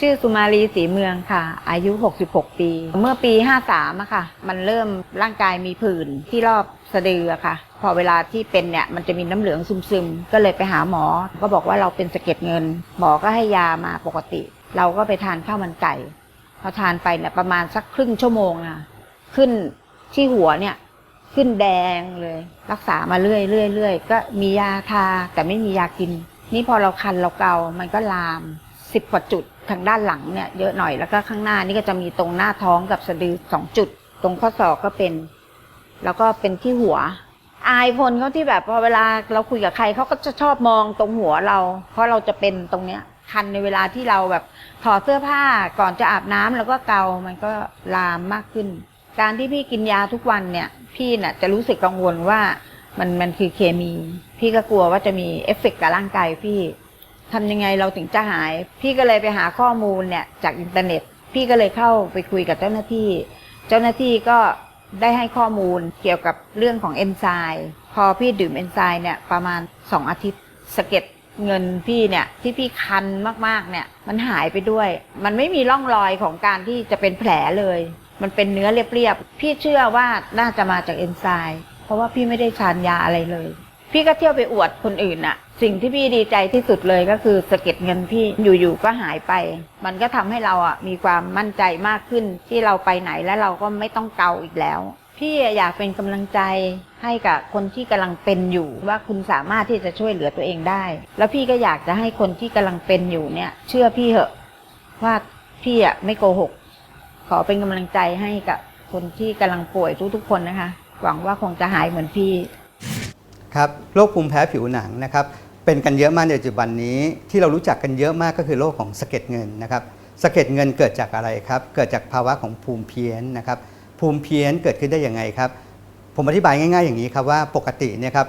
ชื่อสุมาลีศรีเมืองค่ะ อายุ 66 ปี เมื่อปี 53อะค่ะ มันเริ่มร่างกายมีผื่นที่รอบสะดือค่ะ พอเวลาที่เป็นเนี่ยมันจะมีน้ำเหลืองซึมๆ ก็เลยไปหาหมอ ก็บอกว่าเราเป็นสะเก็ดเงิน หมอก็ให้ยามาปกติ เราก็ไปทานข้าวมันไก่พอทานไปเนี่ยประมาณสักครึ่งชั่วโมงอะขึ้นที่หัวเนี่ยขึ้นแดงเลย รักษามาเรื่อยเรื่อยเรื่อยก็มียาทาแต่ไม่มียากิน นี่พอเราคันเราเกา มันก็ลาม สิบกว่าจุดทางด้านหลังเนี่ยเยอะหน่อยแล้วก็ข้างหน้านี่ก็จะมีตรงหน้าท้องกับสะดือสองจุด ตรงข้อศอกก็เป็น แล้วก็เป็นที่หัว อายคนเขาที่แบบพอเวลาเราคุยกับใครเขาก็จะชอบมองตรงหัวเรา เพราะเราจะเป็นตรงเนี้ยคันในเวลาที่เราแบบถอดเสื้อผ้าก่อนจะอาบน้ำแล้วก็เกา มันก็ลามมากขึ้น การที่พี่กินยาทุกวันเนี่ย พี่น่ะจะรู้สึกกังวลว่ามันมันคือเคมี พี่ก็กลัวว่าจะมีเอฟเฟกต์กับร่างกายพี่ ทำยังไงเราถึงจะหาย พี่ก็เลยไปหาข้อมูลเนี่ยจากอินเทอร์เน็ต พี่ก็เลยเข้าไปคุยกับเจ้าหน้าที่ เจ้าหน้าที่ก็ได้ให้ข้อมูลเกี่ยวกับเรื่องของเอนไซม์พอพี่ดื่มเอนไซม์เนี่ยประมาณ 2 อาทิตย์สะเก็ดเงินพี่เนี่ยที่พี่คันมากๆเนี่ยมันหายไปด้วย มันไม่มีร่องรอยของการที่จะเป็นแผลเลย มันเป็นเนื้อเรียบๆพี่เชื่อว่าน่าจะมาจากเอนไซม์เพราะว่าพี่ไม่ได้ทานยาอะไรเลย พี่ก็เที่ยวไปอวดคนอื่นอะสิ่งที่พี่ดีใจที่สุดเลยก็คือสะเก็ดเงินพี่อยู่ๆก็หายไป มันก็ทำให้เราอะมีความมั่นใจมากขึ้นที่เราไปไหนแล้วเราก็ไม่ต้องเกาอีกแล้ว พี่อยากเป็นกำลังใจให้กับคนที่กำลังเป็นอยู่ว่าคุณสามารถที่จะช่วยเหลือตัวเองได้ แล้วพี่ก็อยากจะให้คนที่กำลังเป็นอยู่เนี่ย เชื่อพี่เหอะว่าพี่อะไม่โกหก ขอเป็นกำลังใจให้กับคนที่กำลังป่วยทุกๆคนนะคะ หวังว่าคงจะหายเหมือนพี่ ครับโรคภูมิแพ้ผิวหนังนะครับเป็นกันเยอะมากในปัจจุบันนี้ที่เรารู้จักกันเยอะมากก็คือโรคของสะเก็ดเงินนะครับสะเก็ดเงินเกิดจากอะไรครับ เกิดจากภาวะของภูมิเพี้ยนนะครับภูมิเพี้ยนเกิดขึ้นได้ยังไงครับ ผมอธิบายง่าย ๆอย่างนี้ครับว่าปกติเนี่ยครับ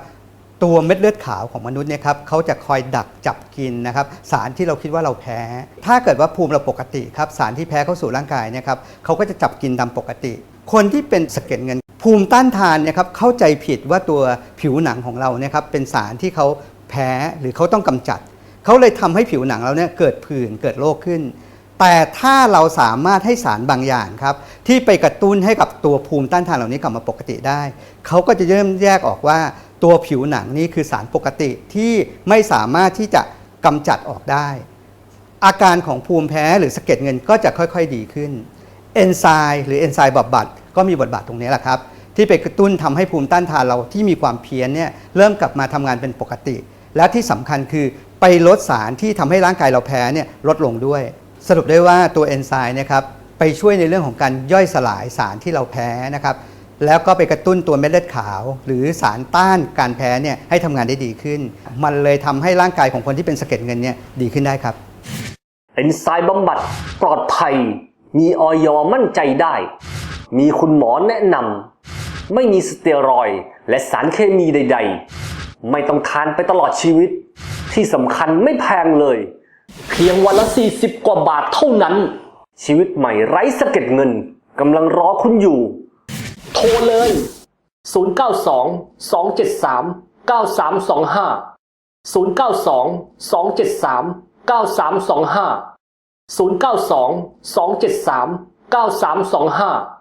ตัวเม็ดเลือดขาวของมนุษย์เนี่ยครับเขาจะคอยดักจับกินนะครับสารที่เราคิดว่าเราแพ้ ถ้าเกิดว่าภูมิเราปกติครับสารที่แพ้เข้าสู่ร่างกายเนี่ยครับเขาก็จะจับกินตามปกติ คนที่เป็นสะเก็ดเงิน ภูมิต้านทานเนี่ยครับเข้าใจผิดว่าตัวผิวหนังของเราเนี่ยครับเป็นสารที่เขาแพ้หรือเขาต้องกำจัด เขาเลยทำให้ผิวหนังเราเนี่ยเกิดผื่นเกิดโรคขึ้น แต่ถ้าเราสามารถให้สารบางอย่างครับที่ไปกระตุ้นให้กับตัวภูมิต้านทานเหล่านี้กลับมาปกติได้ เขาก็จะเริ่มแยกออกว่าตัวผิวหนังนี่คือสารปกติที่ไม่สามารถที่จะกำจัดออกได้ อาการของภูมิแพ้หรือสะเก็ดเงินก็จะค่อยๆดีขึ้นเอนไซม์หรือเอนไซม์บำบัดก็มีบทบาทตรงนี้แหละครับ ที่ไปกระตุ้นทำให้ภูมิต้านทานเราที่มีความเพี้ยนเนี่ยเริ่มกลับมาทำงานเป็นปกติ และที่สำคัญคือไปลดสารที่ทำให้ร่างกายเราแพ้เนี่ยลดลงด้วย สรุปได้ว่าตัวเอนไซม์นะครับไปช่วยในเรื่องของการย่อยสลายสารที่เราแพ้นะครับแล้วก็ไปกระตุ้นตัวเม็ดเลือดขาว หรือสารต้านการแพ้เนี่ยให้ทำงานได้ดีขึ้น มันเลยทำให้ร่างกายของคนที่เป็นสะเก็ดเงินเนี่ยดีขึ้นได้ครับเอนไซม์บำบัดปลอดภัย มีออยมั่นใจได้ มีคุณหมอแนะนำ ไม่มีสเตียรอยและสารเคมีใด ๆ ไม่ต้องทานไปตลอดชีวิต ที่สำคัญไม่แพงเลย เพียงวันละ 40 กว่าบาทเท่านั้น ชีวิตใหม่ไร้สะเก็ดเงินกำลังรอคุณอยู่ โทรเลย 092 273 9325 092 273